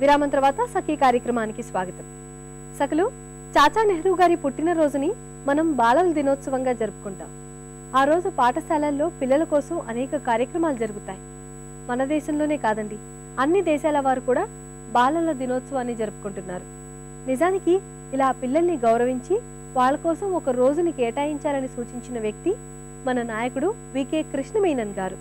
విరామం తర్వాత సఖీ కార్యక్రమానికి స్వాగతం. సఖలు చాచా నెహ్రూ గారి పుట్టినరోజుని మనం బాలల దినోత్సవంగా జరుపుకుంటాం. ఆ రోజు పాఠశాలల్లో పిల్లల కోసం అనేక కార్యక్రమాలు జరుగుతాయి. మన దేశంలోనే కాదండి అన్ని దేశాల వారు కూడా బాలల దినోత్సవాన్ని జరుపుకుంటున్నారు. నిజానికి ఇలా పిల్లల్ని గౌరవించి వాళ్ళ కోసం ఒక రోజుని కేటాయించాలని సూచించిన వ్యక్తి మన నాయకుడు వికే కృష్ణమేనన్ గారు.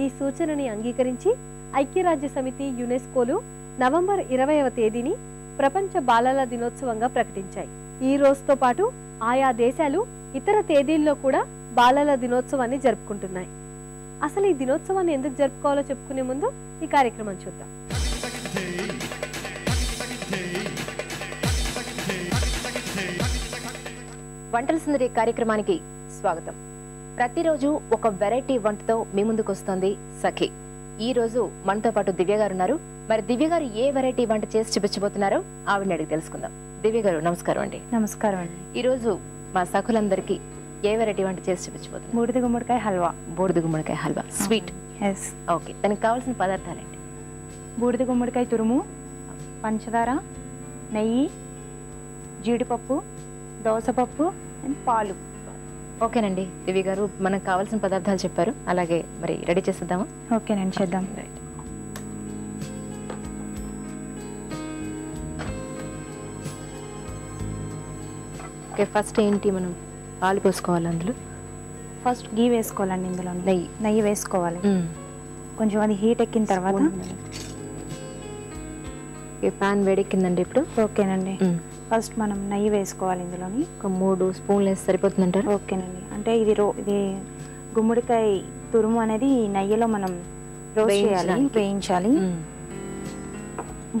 ఈ సూచనని అంగీకరించి ఐక్యరాజ్య సమితి యునెస్కోలు నవంబర్ ఇరవైవ తేదీని ప్రపంచ బాలల దినోత్సవంగా ప్రకటించాయి. ఈ రోజుతో పాటు ఆయా దేశాలు ఇతర తేదీల్లో కూడా బాలల దినోత్సవాన్ని జరుపుకుంటున్నాయి. అసలు ఈ దినోత్సవాన్ని ఎందుకు జరుపుకోవాలో చెప్పుకునే ముందు ఈ కార్యక్రమం చూద్దాం. వంటల సుందరి కార్యక్రమానికి స్వాగతం. ప్రతిరోజు ఒక వెరైటీ వంటతో మీ ముందుకు వస్తుంది సఖి. ఈ రోజు మనతో పాటు దివ్య గారు ఉన్నారు. మరి దివ్య గారు ఏ వెరైటీ వంట చేసి చూపించబోతున్నారో ఆవిడని అడిగి తెలుసుకుందాం. దివ్య గారు నమస్కారం అండి. నమస్కారం అండి. ఈ రోజు మా సఖులందరికీ ఏ వెరైటీ వంట చేసి చూపించబోతున్నారు? బూడిద గుమ్మడికాయ హల్వా. బూడిద గుమ్మడికాయ హల్వా. స్వీట్ ఎస్ ఓకే దానికి కావాల్సిన పదార్థాలండి బూడిద గుమ్మడికాయ తురుము పంచదార నెయ్యి జీడిపప్పు దోసపప్పు అండ్ పాలు. ఓకేనండి. దివ్య గారు మనకు కావాల్సిన పదార్థాలు చెప్పారు. అలాగే మరి రెడీ చేసేద్దామా? ఓకేనండి చేద్దాం. ఓకే ఫస్ట్ ఏంటి మనం పాలు పోసుకోవాలి అందులో? ఫస్ట్ గీ వేసుకోవాలండి ఇందులో. నెయ్యి. నెయ్యి వేసుకోవాలి. కొంచెం అది హీట్ ఎక్కిన తర్వాత పాన్ వేడెక్కిందండి ఇప్పుడు? ఓకేనండి. ఫస్ట్ మనం నెయ్యి వేసుకోవాలి ఇందులోని. ఒక మూడు స్పూన్లు వేసి సరిపోతుందంటారు? ఓకేనండి. అంటే ఇది రో ఇది గుమ్మడికాయ తురుము అనేది నెయ్యిలో మనం రోస్ట్ చేయాలి. వేయించాలి.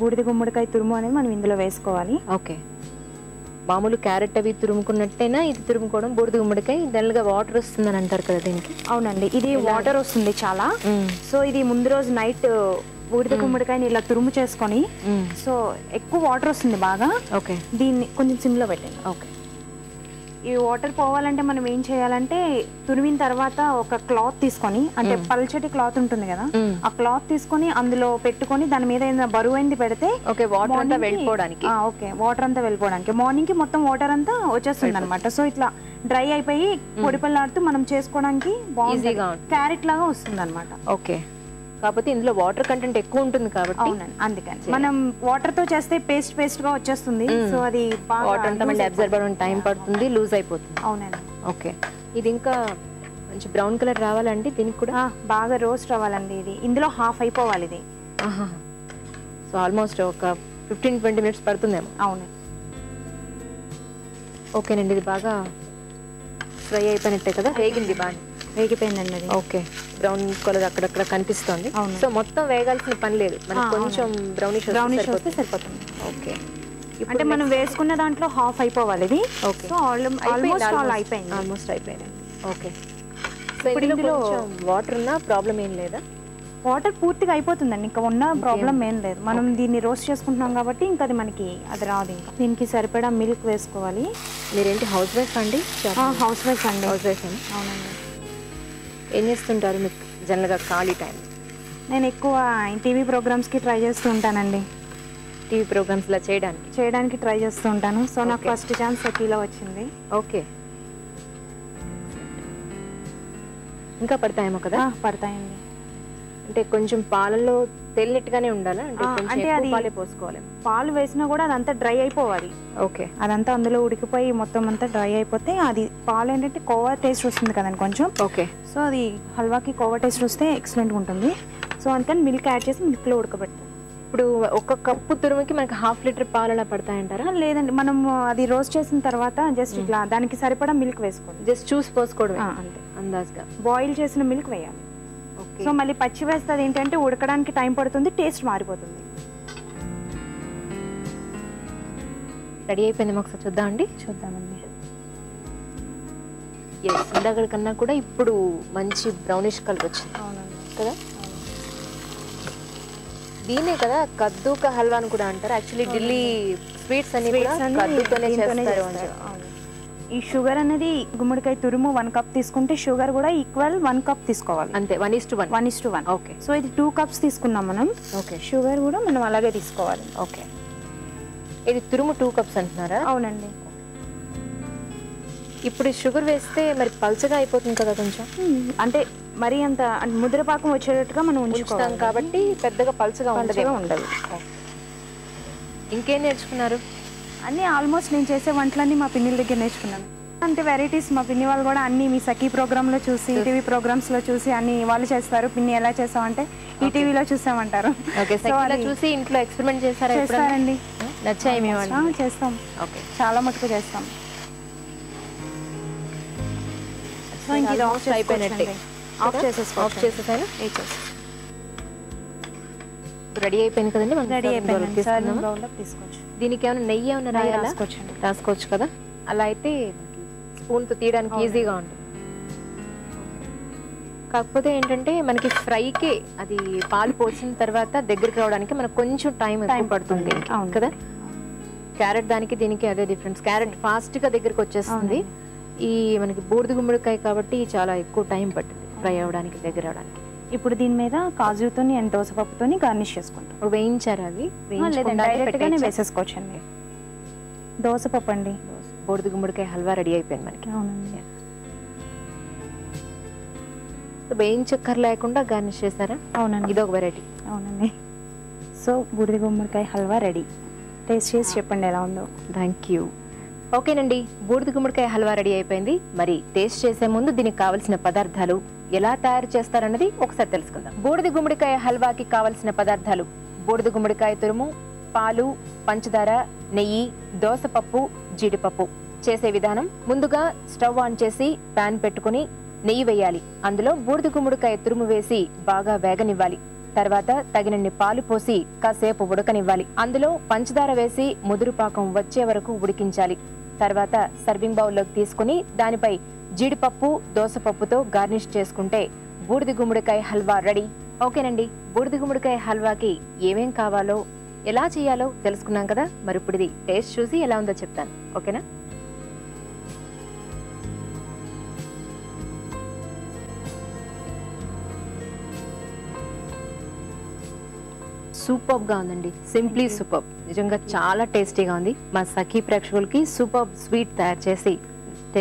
బూడిద గుమ్మడికాయ తురుము అనేది మనం ఇందులో వేసుకోవాలి. ఓకే. మామూలు క్యారెట్ అవి తురుముకున్నట్టేనా? ఇది తురుముకోవడం బూడిద గుమ్మడికాయ డల్గా వాటర్ వస్తుందని అంటారు కదా దీనికి? అవునండి. ఇది వాటర్ వస్తుంది చాలా. సో ఇది ముందు రోజు నైట్ బూడిద గుమ్మడికాయని ఇలా తురుము చేసుకొని సో ఎక్కువ వాటర్ వస్తుంది బాగా. ఓకే. దీన్ని కొంచెం సిమ్లో పెట్టండి. ఓకే. ఈ వాటర్ పోవాలంటే మనం ఏం చేయాలంటే తురిమిన తర్వాత ఒక క్లాత్ తీసుకొని అంటే పల్చటి క్లాత్ ఉంటుంది కదా ఆ క్లాత్ తీసుకొని అందులో పెట్టుకొని దాని మీద ఏదైనా బరువైంది పెడితే ఓకే వాటర్ అంతా వెళ్ళిపోవడానికి. ఆ, ఓకే వాటర్ అంతా వెళ్ళిపోవడానికి. మార్నింగ్కి మొత్తం వాటర్ అంతా వచ్చేస్తుంది అనమాట సో ఇట్లా డ్రై అయిపోయి పొడిపల్లాడుతూ మనం చేసుకోవడానికి ఉంటుంది. క్యారెట్ లాగా వస్తుంది అనమాట ఓకే. కాకపోతే ఇందులో వాటర్ కంటెంట్ ఎక్కువ ఉంటుంది కాబట్టి అవునండి అందుకని మనం వాటర్తో చేస్తే పేస్ట్ పేస్ట్గా వచ్చేస్తుంది. సో అది వాటర్ అంతా మళ్ళీ అబ్జర్వ్ అవ్వడం టైం పడుతుంది లూజ్ అయిపోతుంది. అవునండి. ఓకే ఇది ఇంకా మంచి బ్రౌన్ కలర్ రావాలండి దీనికి కూడా? బాగా రోస్ట్ అవ్వాలండి ఇది. ఇందులో హాఫ్ అయిపోవాలి ఇది. సో ఆల్మోస్ట్ ఒక ఫిఫ్టీన్ ట్వంటీ మినిట్స్ పడుతుందేమో. అవును. ఓకేనండి ఇది బాగా ఫ్రై అయిపోయినట్టే కదా? వేగింది బాగా. వేగిపోయిందండి అది. ఓకే. బ్రౌన్ కలర్ అక్కడక్కడ కనిపిస్తోంది. అవును. సో మొత్తం వేగాల్సిన పని లేదు. మనకి ఆ, కొంచెం బ్రౌనిష్ బ్రౌనిష్ వస్తే సరిపోతుంది. ఓకే. అంటే మనం వేసుకున్న దాంట్లో హాఫ్ అయిపోవాలి ఇది. ఓకే. సో ఆల్మోస్ట్ ఆల్ అయిపోయింది ఆల్మోస్ట్ అయిపోయింది. ఓకే. సో ఇప్పుడు ఇందులో ఇందులో- వాటర్ ఉన్నా ప్రాబ్లం ఏం లేదా? వాటర్ పూర్తిగా అయిపోతుందండి. ఇంకా ఉన్న ప్రాబ్లం ఏం లేదు. మనం దీన్ని రోస్ట్ చేసుకుంటున్నాం కాబట్టి ఇంకా అది మనకి అది రాదు ఇంకా. దీనికి సరిపడా మిల్క్ వేసుకోవాలి. మీరేంటి హౌస్ వైఫ్ అండి? హౌస్ వైఫ్ అండి. హౌస్ వైఫ్ అండి. అవునండి. ఏం చేస్తుంటారు మీకు జనరల్గా ఖాళీ టైం నేను ఎక్కువ టీవీ ప్రోగ్రామ్స్కి ట్రై చేస్తూ ఉంటానండి. టీవీ ప్రోగ్రామ్స్ ఇలా చేయడానికి? చేయడానికి ట్రై చేస్తూ ఉంటాను. సో నాకు. ఫస్ట్ ఛాన్స్ సఖీలో వచ్చింది. ఓకే. ఇంకా పడతాయేమో కదా? పడతాయండి. అంటే కొంచెం పాలలో తేలినట్టుగానే ఉండాలా? అంటే అది- పాలే పోసుకోవాలి. పాలు వేసినా కూడా అదంతా డ్రై అయిపోవాలి. ఓకే. అదంతా అందులో ఉడికిపోయి మొత్తం అంతా డ్రై అయిపోతే అది పాలు ఏంటంటే కోవా టేస్ట్ వస్తుంది కదండి కొంచెం. ఓకే. సో అది హల్వాకి కోవా టేస్ట్ వస్తే ఎక్సలెంట్గా ఉంటుంది. సో అందుకని మిల్క్ యాడ్ చేసి మిల్క్లో ఉడకబెట్టాలి ఇప్పుడు ఒక కప్పు తురుముకి మనకి హాఫ్ లీటర్ పాలు అలా పడతాయంటారా? లేదండి. మనం అది రోస్ట్ చేసిన తర్వాత జస్ట్ ఇట్లా దానికి సరిపడా మిల్క్ వేసుకోండి. జస్ట్ చూసి పోసుకోవడమే. ఆ, అంతే. అందాజ్గా. బాయిల్ చేసిన మిల్క్ వేయాలి. సో మళ్ళీ పచ్చి వేస్తే అది ఏంటంటే ఉడకడానికి టైం పడుతుంది టేస్ట్ మారిపోతుంది. రెడీ అయిపోయింది ఒకసారి చూద్దాం అండి? చూద్దామండి. ఎస్ ఇందాక కన్నా కూడా ఇప్పుడు మంచి బ్రౌనిష్ కలర్ వచ్చింది. కదా? దీనే కదా కద్దు కా హల్వా అని కూడా అంటారు. యాక్చువల్లీ ఢిల్లీ స్వీట్స్ అన్ని కూడా కద్దుతోనే దీంతోనే చేస్తారు ఈ షుగర్ అనేది గుమ్మడికాయ తురుము వన్ కప్ తీసుకుంటే షుగర్ కూడా ఈక్వల్ వన్ కప్ తీసుకోవాలి. అంతే one is to one. One is to one. Okay. So ఇది టూ కప్స్ తీసుకున్నాం మనం. ఓకే. షుగర్ కూడా మనం అలాగే తీసుకోవాలి. ఓకే. ఇది తురుము టూ కప్స్ అంటున్నారా? అవునండి. ఇప్పుడు షుగర్ వేస్తే మరి పల్చగా అయిపోతుంది కదా కొంచెం. అంటే మరీ అంత ముద్రపాకం వచ్చేటట్టుగా మనం ఉంచుతాం ఉంచుకోవాలి. కాబట్టి పెద్దగా పల్చగా ఉండదు. పలుచగా ఉండదు. ఇంకేం నేర్చుకున్నారు? అన్ని ఆల్మోస్ట్ నేను చేసే వంటలన్నీ మా పిన్నిల దగ్గర నేర్చుకున్నాను. అంటే వెరైటీస్ మా పిన్ని వాళ్ళు కూడా అన్ని మీ సఖీ ప్రోగ్రామ్లో చూసి టీవీ ప్రోగ్రామ్స్లో చూసి అన్ని వాళ్ళు చేస్తారు పిన్ని ఎలా చేస్తామంటే ఈ టీవీలో చూసామంటారు. చూసి ఇంట్లో ఎక్స్పెరిమెంట్ చేస్తారా? చేస్తారండి. నచ్చాయి మీ ఆ, వాళ్ళు చేస్తాం. ఓకే చాలా మటుకు చేస్తాం. ఆఫ్ చేసేసాను రెడీ అయిపోయింది కదండి మనం రెడీ అయిపోయింది. తీసుకోవచ్చు. దీనికి ఏమైనా నెయ్యి ఏమైనా రాసుకోవచ్చండి. రాసుకోవచ్చు కదా? అలా అయితే స్పూన్తో తీయడానికి. ఈజీగా ఉంటుంది. కాకపోతే ఏంటంటే మనకి ఫ్రైకి అది పాలు పోసిన తర్వాత దగ్గరికి రావడానికి మనకు కొంచెం టైం Time పడుతుంది. కదా? క్యారెట్ దానికి దీనికి అదే డిఫరెన్స్. క్యారెట్ ఫాస్ట్గా దగ్గరికి వచ్చేస్తుంది. ఈ మనకి బూడిద గుమ్మడికాయ కాబట్టి చాలా ఎక్కువ టైం పట్టింది ఫ్రై అవడానికి దగ్గర అవడానికి ఇప్పుడు దీని మీద కాజుతోని అండ్ దోసపప్పుతోని గార్నిష్ చేసుకుంటాం. వేయించారు అవి? లేదండి వేయించకుండానే డైరెక్ట్ గానే పెట్టేయచ్చా? వేసేసుకోవచ్చండి. దోసపప్పు అండి బూడిద గుమ్మడికాయ హల్వా రెడీ అయిపోయింది మనకి. అవునండి. వేయించక్కర్ లేకుండా గార్నిష్ చేస్తారా? అవునండి. ఇది ఒక వెరైటీ. అవునండి. సో బూడిద గుమ్మడికాయ హల్వా రెడీ. టేస్ట్ చేసి చెప్పండి ఎలా ఉందో. Thank you. ఓకేనండి బూడిద గుమ్మడికాయ హల్వా రెడీ అయిపోయింది. మరి టేస్ట్ చేసే ముందు దీనికి కావలసిన పదార్థాలు ఎలా తయారు చేస్తారన్నది ఒకసారి తెలుసుకుందాం. బూడిద గుమ్మడికాయ హల్వాకి కావలసిన పదార్థాలు. బూడిద గుమ్మడికాయ తురుము పాలు పంచదార నెయ్యి దోసపప్పు జీడిపప్పు. చేసే విధానం ముందుగా స్టవ్ ఆన్ చేసి పాన్ పెట్టుకుని నెయ్యి వేయాలి. అందులో బూడిద గుమ్మడికాయ తురుము వేసి బాగా వేగనివ్వాలి. తర్వాత తగినన్ని పాలు పోసి కాసేపు ఉడకనివ్వాలి. అందులో పంచదార వేసి ముదురు పాకం వచ్చే వరకు ఉడికించాలి. తర్వాత సర్వింగ్ బౌల్లోకి తీసుకుని దానిపై జీడిపప్పు దోసపప్పుతో గార్నిష్ చేసుకుంటే బూడిద గుమ్మడికాయ హల్వా రెడీ. ఓకేనండి బూడిద గుమ్మడికాయ హల్వాకి ఏమేం కావాలో ఎలా చేయాలో తెలుసుకున్నాం కదా? మరి ఇప్పుడు ఇది టేస్ట్ చూసి ఎలా ఉందో చెప్తాను. ఓకేనా? సూపర్గా ఉందండి. సింప్లీ సూపర్ నిజంగా చాలా టేస్టీగా ఉంది. మా సఖీ ప్రేక్షకులకి సూపర్ స్వీట్ తయారు చేసి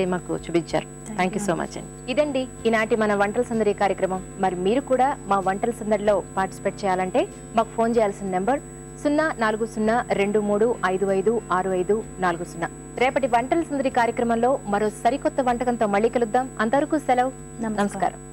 మాకు చూపించారు. థ్యాంక్ యూ సో మచ్ అండి. ఇదండి ఈనాటి మన వంటల సందడి కార్యక్రమం. మరి మీరు కూడా మా వంటల సందడిలో పార్టిసిపేట్ చేయాలంటే మాకు ఫోన్ చేయాల్సిన నెంబర్ సున్నా నాలుగు సున్నా రెండు మూడు ఐదు ఐదు ఆరు ఐదు నాలుగు సున్నా. రేపటి వంటల సందడి కార్యక్రమంలో మరో సరికొత్త వంటకంతో మళ్ళీ కలుద్దాం. అంతవరకు సెలవు. నమస్కారం.